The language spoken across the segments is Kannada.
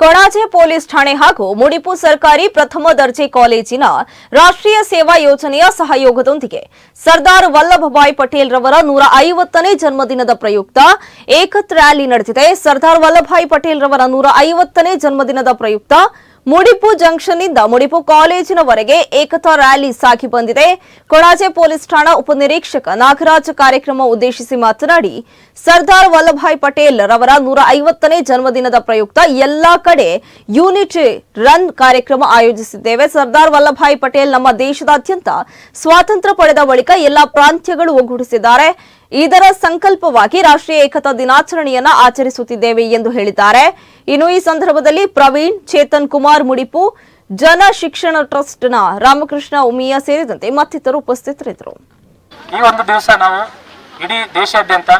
ಕೊಣಾಜೆ ಪೊಲೀಸ್ ಠಾಣೆ ಹಾಗೂ ಮುಡಿಪು ಸರ್ಕಾರಿ ಪ್ರಥಮ ದರ್ಜೆ ಕಾಲೇಜಿನ ರಾಷ್ಟ್ರೀಯ ಸೇವಾ ಯೋಜನೆಯ ಸಹಯೋಗದೊಂದಿಗೆ ಸರ್ದಾರ್ ವಲ್ಲಭಭಾಯ್ ಪಟೇಲ್ ರವರ ನೂರ ಐವತ್ತನೇ ಜನ್ಮದಿನದ ಪ್ರಯುಕ್ತ ಏಕತ್ ರ್ಯಾಲಿ ನಡೆದಿದೆ. ಸರ್ದಾರ್ ವಲ್ಲಭಭಾಯ್ ಪಟೇಲ್ ರವರ ನೂರ ಐವತ್ತನೇ ಜನ್ಮದಿನದ ಪ್ರಯುಕ್ತ ಮುಡಿಪು ಜಂಕ್ಷನ್ನಿಂದ ಮುಡಿಪು ಕಾಲೇಜಿನವರೆಗೆ ಏಕತಾ ರ್ಯಾಲಿ ಸಾಗಿ ಬಂದಿದೆ. ಕೊಡಾಜೆ ಪೊಲೀಸ್ ಠಾಣಾ ಉಪನಿರೀಕ್ಷಕ ನಾಗರಾಜ್ ಕಾರ್ಯಕ್ರಮ ಉದ್ದೇಶಿಸಿ ಮಾತನಾಡಿ, ಸರ್ದಾರ್ ವಲ್ಲಭಾಯ್ ಪಟೇಲ್ ರವರ ನೂರ ಐವತ್ತನೇ ಜನ್ಮದಿನದ ಪ್ರಯುಕ್ತ ಎಲ್ಲಾ ಕಡೆ ಯೂನಿಟ್ ರನ್ ಕಾರ್ಯಕ್ರಮ ಆಯೋಜಿಸಿದ್ದೇವೆ. ಸರ್ದಾರ್ ವಲ್ಲಭಾಯ್ ಪಟೇಲ್ ನಮ್ಮ ದೇಶದಾದ್ಯಂತ ಸ್ವಾತಂತ್ರ್ಯ ಪಡೆದ ಬಳಿಕ ಎಲ್ಲಾ ಪ್ರಾಂತ್ಯಗಳು ಒಗ್ಗೂಡಿಸಿದ್ದಾರೆ. ಇದರ ಸಂಕಲ್ಪವಾಗಿ ರಾಷ್ಟ್ರೀಯ ಏಕತಾ ದಿನಾಚರಣೆಯನ್ನ ಆಚರಿಸುತ್ತಿದ್ದೇವೆ ಎಂದು ಹೇಳಿದ್ದಾರೆ. ಇನ್ನು ಈ ಸಂದರ್ಭದಲ್ಲಿ ಪ್ರವೀಣ್, ಚೇತನ್ ಕುಮಾರ್ ಮುಡಿಪು ಜನ ಶಿಕ್ಷಣ ಟ್ರಸ್ಟ್ನ ರಾಮಕೃಷ್ಣ ಉಮಿಯಾ ಸೇರಿದಂತೆ ಮತ್ತಿತರರು ಉಪಸ್ಥಿತರಿದ್ದರು. ಈ ಒಂದು ದಿವಸ ನಾವು ಇಡೀ ದೇಶಾದ್ಯಂತ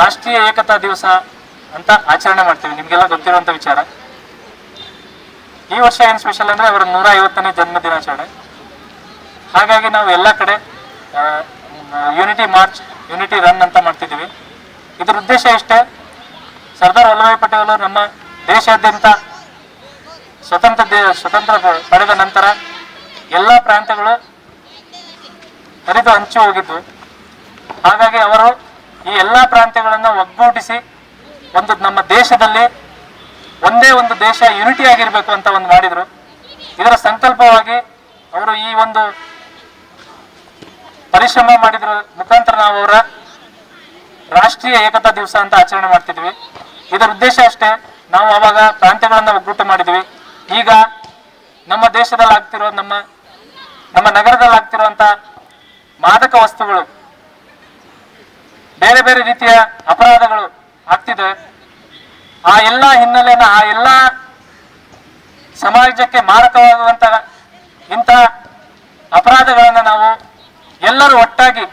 ರಾಷ್ಟ್ರೀಯ ಏಕತಾ ದಿವಸ ಅಂತ ಆಚರಣೆ ಮಾಡ್ತೀವಿ. ನಿಮಗೆಲ್ಲ ಗೊತ್ತಿರುವಂತ ವಿಚಾರ. ಈ ವರ್ಷ ಏನು ಸ್ಪೆಷಲ್ ಅಂದ್ರೆ ಅವರ ನೂರ ಐವತ್ತನೇ ಜನ್ಮ ದಿನಾಚರಣೆ. ಹಾಗಾಗಿ ನಾವು ಎಲ್ಲ ಕಡೆ ಯೂನಿಟಿ ಮಾರ್ಚ್ ಯುನಿಟಿ ರನ್ ಅಂತ ಮಾಡ್ತಿದ್ದೀವಿ. ಇದರ ಉದ್ದೇಶ ಇಷ್ಟೇ ಸರ್ದಾರ್ ವಲ್ಲಭಾಯ್ ಪಟೇಲ್ ನಮ್ಮ ದೇಶಾದ್ಯಂತ ಸ್ವತಂತ್ರ ದೇ, ಸ್ವತಂತ್ರ ಪಡೆದ ನಂತರ ಎಲ್ಲ ಪ್ರಾಂತ್ಯಗಳು ಹರಿದು ಹಂಚಿ ಹೋಗಿದ್ವು. ಹಾಗಾಗಿ ಅವರು ಈ ಎಲ್ಲ ಪ್ರಾಂತ್ಯಗಳನ್ನು ಒಗ್ಗೂಡಿಸಿ ಒಂದು ನಮ್ಮ ದೇಶದಲ್ಲಿ ಒಂದೇ ಒಂದು ದೇಶ ಯುನಿಟಿ ಆಗಿರಬೇಕು ಅಂತ ಒಂದು ಮಾಡಿದರು. ಇದರ ಸಂಕಲ್ಪವಾಗಿ ಅವರು ಈ ಒಂದು ಪರಿಶ್ರಮ ಮಾಡಿದ್ರ ಮುಖಾಂತರ ನಾವು ಅವರ ರಾಷ್ಟ್ರೀಯ ಏಕತಾ ದಿವಸ ಅಂತ ಆಚರಣೆ ಮಾಡ್ತಿದ್ವಿ. ಇದರ ಉದ್ದೇಶ ಅಷ್ಟೇ, ನಾವು ಅವಾಗ ಪ್ರಾಂತ್ಯಗಳನ್ನ ಒಗ್ಗೂಟ ಮಾಡಿದ್ವಿ. ಈಗ ನಮ್ಮ ದೇಶದಲ್ಲಿ ಆಗ್ತಿರೋ ನಮ್ಮ ನಮ್ಮ ನಗರದಲ್ಲಿ ಆಗ್ತಿರುವಂತ ಮಾದಕ ವಸ್ತುಗಳು, ಬೇರೆ ಬೇರೆ ರೀತಿಯ ಅಪರಾಧಗಳು ಆಗ್ತಿದೆ. ಆ ಎಲ್ಲ ಹಿನ್ನೆಲೆನ, ಆ ಎಲ್ಲ ಸಮಾಜಕ್ಕೆ ಮಾರಕವಾಗುವಂತ ಇಂಥ ಅಪರಾಧಗಳನ್ನು ನಾವು ಎಲ್ಲರೂ ಒಟ್ಟಾಗಿ